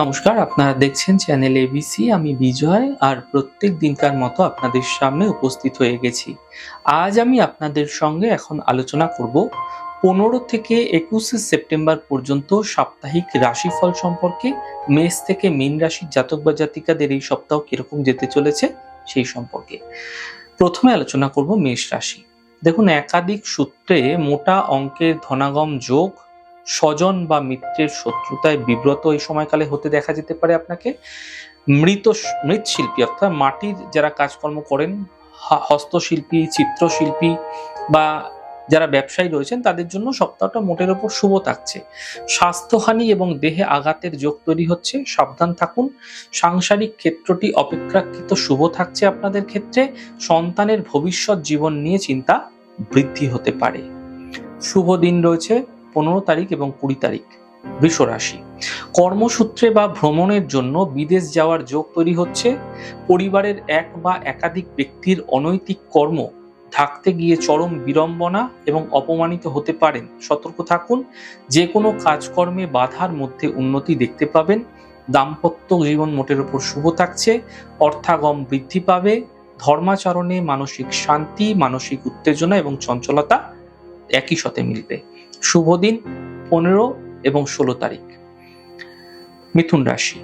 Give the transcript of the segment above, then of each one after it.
নমস্কার, আপনারা দেখছেন চ্যানেল এবিসি আমি বিজয়, আর প্রত্যেক দিনকার মতো আপনাদের সামনে উপস্থিত হয়ে গেছি। আজ আমি আপনাদের সঙ্গে এখন আলোচনা করব পনেরো থেকে একুশে সেপ্টেম্বর পর্যন্ত সাপ্তাহিক রাশিফল সম্পর্কে, মেষ থেকে মীন রাশির জাতক বা জাতিকাদের এই সপ্তাহ কীরকম যেতে চলেছে সেই সম্পর্কে। প্রথমে আলোচনা করব মেষ রাশি। দেখুন, একাধিক সূত্রে মোটা অঙ্কের ধনাগম যোগ স্বজন বা মিত্রের শত্রুতায় বিব্রত এই সময়কালে হতে দেখা যেতে পারে আপনাকে। মৃত মৃৎশিল্পী অর্থাৎ মাটির যারা কাজকর্ম করেন হস্তশিল্পী, চিত্রশিল্পী বা যারা ব্যবসায়ী রয়েছেন, তাদের জন্য সপ্তাহটা মোটের ওপর শুভ থাকছে। স্বাস্থ্যহানি এবং দেহে আঘাতের যোগ তৈরি হচ্ছে, সাবধান থাকুন। সাংসারিক ক্ষেত্রটি অপেক্ষাকৃত শুভ থাকছে আপনাদের ক্ষেত্রে। সন্তানের ভবিষ্যৎ জীবন নিয়ে চিন্তা বৃদ্ধি হতে পারে। শুভ দিন রয়েছে। পনেরো তারিখ এবং কুড়ি তারিখ বৃষ রাশি। কর্মসূত্রে বা ভ্রমণের জন্য বিদেশ যাওয়ার যোগ তৈরি হচ্ছে। পরিবারের এক বা একাধিক ব্যক্তির অনৈতিক কর্ম থাকতে গিয়ে চরম বিড়ম্বনা এবং অপমানিত হতে পারেন। সতর্ক থাকুন, যে কোনো কাজকর্মে বাধার মধ্যে উন্নতি দেখতে পাবেন। দাম্পত্য জীবন মোটের উপর শুভ থাকছে, অর্থাগম বৃদ্ধি পাবে, ধর্মাচরণে মানসিক শান্তি, মানসিক উত্তেজনা এবং চঞ্চলতা একই সাথে মিলবে। শুভ দিন, পনেরো এবং ষোলো তারিখ। মিথুন রাশি।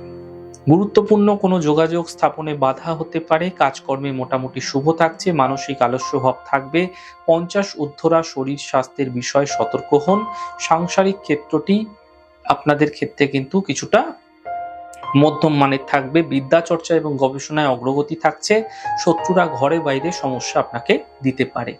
গুরুত্বপূর্ণ কোনো যোগাযোগ স্থাপনে বাধা হতে পারে, কাজকর্মে মোটামুটি শুভ থাকছে, মানসিক আলস্য ভাব থাকবে, পঞ্চাশ ঊর্ধ্বরা শরীর স্বাস্থ্যের বিষয়ে সতর্ক হন, সাংসারিক ক্ষেত্রটি আপনাদের ক্ষেত্রে কিন্তু কিছুটা মধ্যম মানের থাকবে বিদ্যা চর্চা এবং গবেষণায় অগ্রগতি থাকছে, শত্রুরা ঘরে বাইরে সমস্যা আপনাকে দিতে পারে।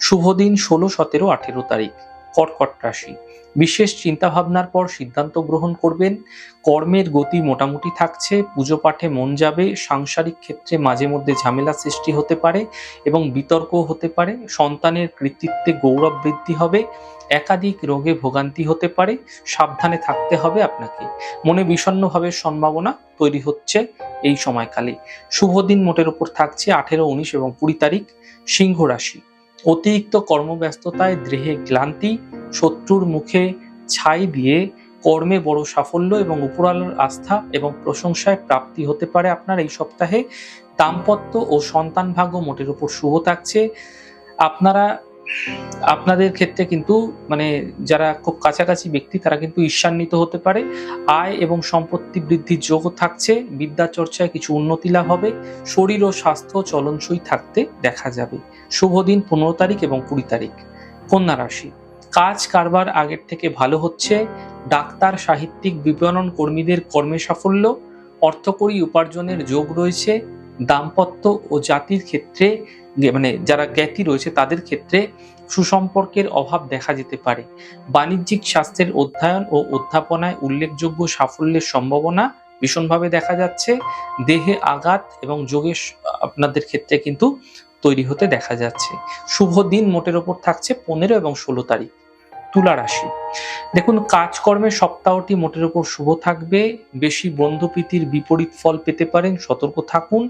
শুভ দিন ষোলো, সতেরো, আঠেরো তারিখ। কর্কট রাশি। বিশেষ চিন্তা ভাবনার পর সিদ্ধান্ত গ্রহণ করবেন। কর্মের গতি মোটামুটি থাকছে, পুজো পাঠে মন যাবে, সাংসারিক ক্ষেত্রে মাঝে মধ্যে ঝামেলা সৃষ্টি হতে পারে এবং বিতর্ক হতে পারে। সন্তানের কৃতিত্বে গৌরব বৃদ্ধি হবে, একাধিক রোগে ভোগান্তি হতে পারে, সাবধানে থাকতে হবে আপনাকে। মনে বিষণ্ণভাবে সম্ভাবনা তৈরি হচ্ছে এই সময়কালে। শুভ দিন মোটের উপর থাকছে আঠেরো, উনিশ এবং কুড়ি তারিখ সিংহ রাশি। অতিরিক্ত কর্মব্যস্ততায় দেহে ক্লান্তি, শত্রুর মুখে ছাই দিয়ে কর্মে বড় সাফল্য এবং উপরালোর আস্থা এবং প্রশংসায় প্রাপ্তি হতে পারে আপনার এই সপ্তাহে। দাম্পত্য ও সন্তান ভাগ্য মোটের উপর শুভ থাকছে। আপনারা আপনাদের ক্ষেত্রে কিন্তু মানে যারা খুব কাছাকাছি ব্যক্তি, তারা কিন্তু ঈর্ষান্বিত হতে পারে। আয় এবং সম্পত্তি বৃদ্ধির যোগও থাকছে, বিদ্যা চর্চায় কিছু উন্নতি লাভ হবে, শরীর ও স্বাস্থ্য চলনসই থাকতে দেখা যাবে। শুভ দিন পনেরো তারিখ এবং কুড়ি তারিখ। কন্যা রাশি, কাজ কারবার আগের থেকে ভালো হচ্ছে, ডাক্তার, সাহিত্যিক, বিপণন কর্মীদের কর্মে সাফল্য, অর্থকরী উপার্জনের যোগ রয়েছে দাম্পত্য ও জাতির ক্ষেত্রে মানে যারা জ্ঞাতি রয়েছে তাদের ক্ষেত্রে সুসম্পর্কের অভাব দেখা যেতে পারে। বাণিজ্যিক স্বাস্থ্যের অধ্যয়ন ও অধ্যাপনায় উল্লেখযোগ্য সাফল্যের সম্ভাবনা ভীষণভাবে দেখা যাচ্ছে। দেহে আঘাত এবং যোগের আপনাদের ক্ষেত্রে কিন্তু তৈরি হতে দেখা যাচ্ছে। শুভ দিন মোটের ওপর থাকছে পনেরো এবং ষোলো তারিখ। তুলা রাশি। দেখুন, কাজকর্মের সপ্তাহটি মোটের ওপর শুভ থাকবে। বেশি বন্ধুপ্রীতির বিপরীত ফল পেতে পারেন, সতর্ক থাকুন।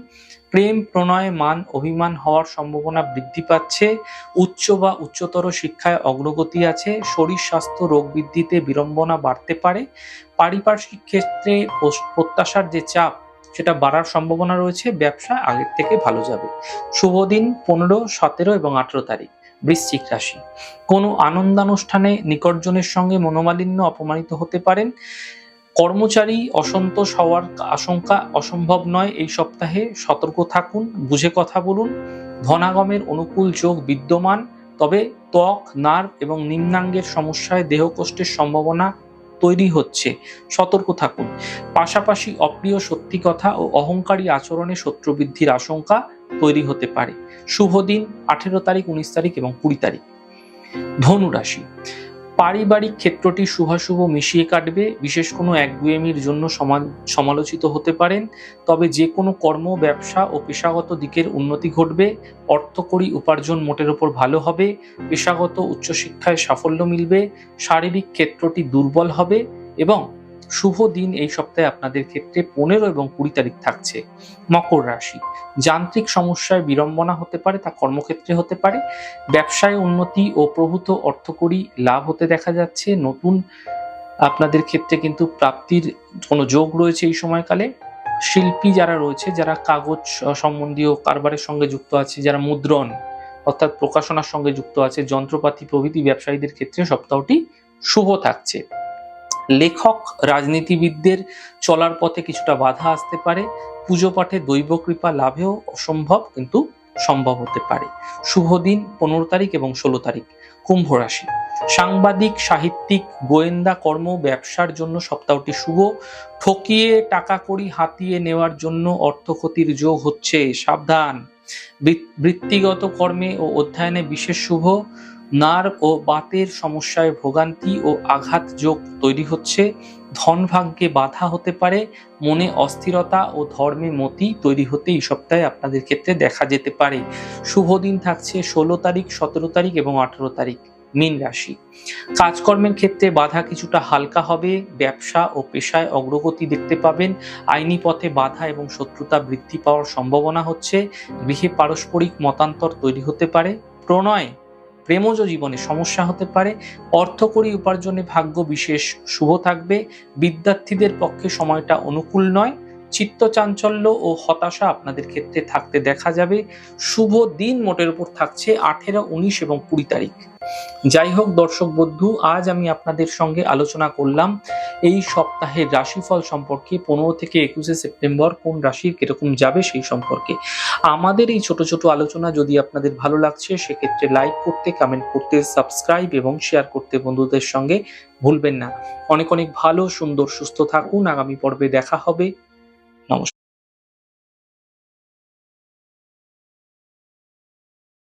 প্রেম, প্রণয়, মান, অভিমান হওয়ার সম্ভাবনা বৃদ্ধি পাচ্ছে। উচ্চ বা উচ্চতর শিক্ষায় অগ্রগতি আছে। শরীর স্বাস্থ্য, রোগ বৃদ্ধিতে বিড়ম্বনা বাড়তে পারে। পারিপার্শ্বিক ক্ষেত্রে প্রত্যাশার যে চাপ, সেটা বাড়ার সম্ভাবনা রয়েছে। ব্যবসা আগের থেকে ভালো যাবে। শুভ দিন, পনেরো, সতেরো এবং আঠেরো তারিখ। বৃশ্চিক রাশি। কোনো আনন্দানুষ্ঠানে নিকটজনের সঙ্গে মনোমালিন্য অপমানিত হতে পারেন। কর্মচারী অসন্তোষ হওয়ার আশঙ্কা অসম্ভব নয় এই সপ্তাহে। সতর্ক থাকুন, বুঝে কথা বলুন। ধনাগমের অনুকূল যোগ বিদ্যমান, তবে ত্বক, নার্ভ এবং নিম্নাঙ্গের সমস্যায় দেহ কষ্টের সম্ভাবনা তৈরি হচ্ছে। সতর্ক থাকুন। পাশাপাশি অপ্রিয় সত্যি কথা ও অহংকারী আচরণে শত্রু বৃদ্ধির আশঙ্কা তৈরি হতে পারে। শুভ দিন, আঠেরো তারিখ, উনিশ তারিখ এবং কুড়ি তারিখ। ধনু রাশি। পারিবারিক ক্ষেত্রটি শুভাশুভ মিশিয়ে কাটবে। বিশেষ কোনো এক একগুয়েমির জন্য সমালোচিত হতে পারেন। তবে যে কোনো কর্ম, ব্যবসা ও পেশাগত দিকের উন্নতি ঘটবে। অর্থকরী উপার্জন মোটের ওপর ভালো হবে। পেশাগত উচ্চশিক্ষায় সাফল্য মিলবে। শারীরিক ক্ষেত্রটি দুর্বল হবে এবং শুভ দিন এই সপ্তাহে আপনাদের ক্ষেত্রে পনেরো এবং কুড়ি তারিখ থাকছে। মকর রাশি। যান্ত্রিক সমস্যায় বিড়ম্বনা হতে পারে, তা কর্মক্ষেত্রে হতে পারে। ব্যবসায় উন্নতি ও প্রভূত অর্থকরী লাভ হতে দেখা যাচ্ছে। নতুন আপনাদের ক্ষেত্রে কিন্তু প্রাপ্তির কোনো যোগ রয়েছে এই সময়কালে। শিল্পী যারা রয়েছে, যারা কাগজ সম্বন্ধীয় কারবারের সঙ্গে যুক্ত আছে, যারা মুদ্রণ অর্থাৎ প্রকাশনার সঙ্গে যুক্ত আছে, যন্ত্রপাতি প্রভৃতি ব্যবসায়ীদের ক্ষেত্রে সপ্তাহটি শুভ থাকছে। লেখক, রাজনীতিবিদদের চলার পথে কিছুটা বাধা আসতে পারে। পুজো পাঠে দৈব কৃপা লাভেও অসম্ভব, কিন্তু সম্ভব হতে পারে। শুভ দিন, পনেরো তারিখ এবং ষোলো তারিখ, কুম্ভ রাশি। সাংবাদিক, সাহিত্যিক, গোয়েন্দা, কর্ম, ব্যবসার জন্য সপ্তাহটি শুভ। ঠকিয়ে টাকা কড়ি হাতিয়ে নেওয়ার জন্য অর্থ ক্ষতির যোগ হচ্ছে সাবধান। বৃত- বৃত্তিগত কর্মে ও অধ্যয়নে বিশেষ শুভ। নার্ভ ও বাতের সমস্যায় ভোগান্তি ও আঘাত যোগ তৈরি হচ্ছে। ধন ভাগ্যে বাধা হতে পারে, মনে অস্থিরতা ও ধর্মে মতি তৈরি হতে এই সপ্তাহে আপনাদের ক্ষেত্রে দেখা যেতে পারে। শুভ দিন থাকছে ষোলো তারিখ, সতেরো তারিখ এবং আঠেরো তারিখ, মীন রাশি। কাজকর্মের ক্ষেত্রে বাধা কিছুটা হালকা হবে, ব্যবসা ও পেশায় অগ্রগতি দেখতে পাবেন, আইনি পথে বাধা এবং শত্রুতা বৃদ্ধি পাওয়ার সম্ভাবনা হচ্ছে, গৃহে পারস্পরিক মতান্তর তৈরি হতে পারে, প্রণয় প্রেমজ জীবনে সমস্যা হতে পারে, অর্থকরী উপার্জনে ভাগ্য বিশেষ শুভ থাকবে, বিদ্যার্থীদের পক্ষে সময়টা অনুকূল নয়, চিত্ত চাঞ্চল্য ও হতাশা আপনাদের ক্ষেত্রে থাকতে দেখা যাবে, শুভ দিন মোটের উপর থাকছে আঠেরো, উনিশ এবং কুড়ি তারিখ। যাই হোক দর্শক বন্ধু, আজ আমি আপনাদের সঙ্গে আলোচনা করলাম এই সপ্তাহের রাশিফল সম্পর্কে পনেরো থেকে একুশে সেপ্টেম্বর কোন রাশির কীরকম যাবে সেই সম্পর্কে আমাদের এই ছোট ছোট আলোচনা যদি আপনাদের ভালো লাগছে, সেক্ষেত্রে লাইক করতে কমেন্ট করতে সাবস্ক্রাইব এবং শেয়ার করতে বন্ধুদের সঙ্গে ভুলবেন না। অনেক অনেক ভালো, সুন্দর, সুস্থ থাকুন। আগামী পর্বে দেখা হবে।